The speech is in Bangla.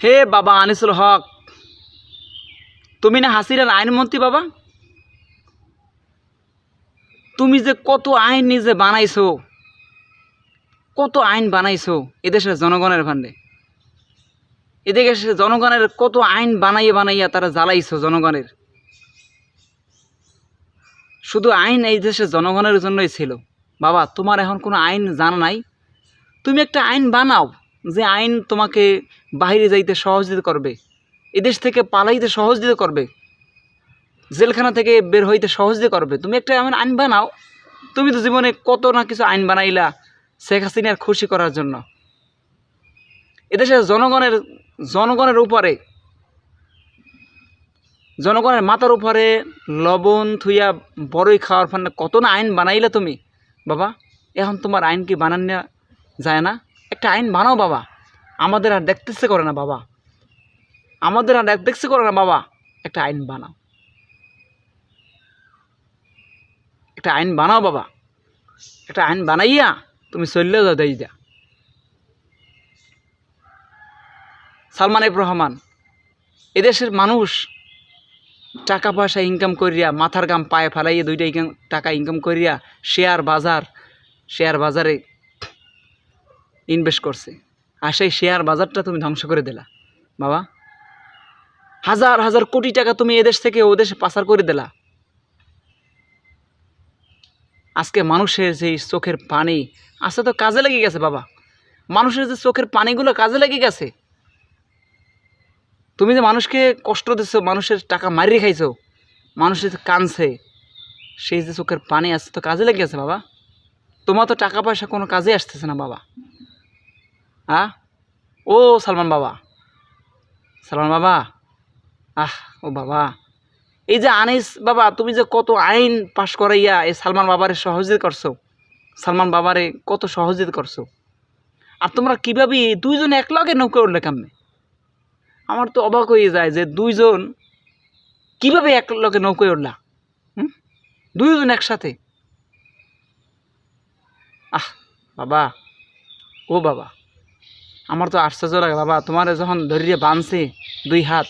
হে বাবা আনিসুল হক, তুমি না হাসিনার আইনমন্ত্রী বাবা? তুমি যে কত আইন নিজে বানাইছো, কত আইন বানাইছো এদেশের জনগণের ফান্ডে এদেশের জনগণের কত আইন বানাইয়ে বানাইয়া তারা জ্বালাইছো জনগণের। শুধু আইন এই দেশের জনগণের জন্যই ছিল। বাবা, তোমার এখন কোনো আইন জানা নাই? তুমি একটা আইন বানাও। যে আইন তোমাকে বাহিরে যাইতে সহযোগিতা করবে, এদেশ থেকে পালাইতে সহযোগিতা করবে, জেলখানা থেকে বের হইতে সহযোগিতা করবে। তুমি একটা এমন আইন বানাও, তুমি তো জীবনে কত না কিছু আইন বানাইলা শেখ হাসিনার খুশি করার জন্য। এদেশের জনগণের জনগণের উপরে, জনগণের মাথার উপরে লবণ থুইয়া বড়ই খাওয়ার ফান্ডে কত না আইন বানাইলা তুমি, বাবা, এখন তোমার আইন কি বানান যায় না? একটা আইন বানাও বাবা। আমাদের আর দেখতেছে করে না বাবা। আমাদের আর দেখতেছে করে না বাবা। একটা আইন বানাও। একটা আইন বানাও বাবা। একটা আইন বানাইয়া তুমি চললে যাও দেই যা। সালমান এফ রহমান, এদেশের মানুষ টাকা পয়সা ইনকাম করিয়া, মাথার গাম পায়ে ফেলাইয়া দুইটা টাকা ইনকাম করিয়া শেয়ার বাজার শেয়ার বাজারে ইনভেস্ট করছে। আর সেই শেয়ার বাজারটা তুমি ধ্বংস করে দিলা। বাবা, হাজার হাজার কোটি টাকা তুমি এদেশ থেকে ও দেশে পাচার করে দিলা। আজকে মানুষের যে চোখের পানি আজকে তো কাজে লেগে গেছে বাবা। মানুষের যে চোখের পানিগুলো কাজে লেগে গেছে। তুমি যে মানুষকে কষ্ট দিচ্ছ মানুষের টাকা মারিয়ে খাইছো, মানুষের কানছে সেই যে চোখের পানি আসছে তো কাজে লেগে গেছে বাবা। তোমার তো টাকা পয়সা কোনো কাজে আসতেছে না বাবা। হ্যাঁ? ও সালমান বাবা। সালমান বাবা? আহ, ও বাবা। এই যে আনিস বাবা, তুমি যে কত আইন পাশ করাইয়া এই সালমান বাবারে সহযোগিতা করছ। সালমান বাবারে কত সহযোগিতা করছ। আর তোমরা কীভাবে দুইজন একলগে নৌকা উঠলে কেমনে? আমার তো অবাক হয়ে যায় যে দুইজন কীভাবে একলগে নৌকায় উঠলা হুম? দুইজন একসাথে। আহ, বাবা। ও বাবা। আমার তো আশ্চর্য লাগে বাবা তোমার যখন ধরিয়ে বাঁধছে দুই হাত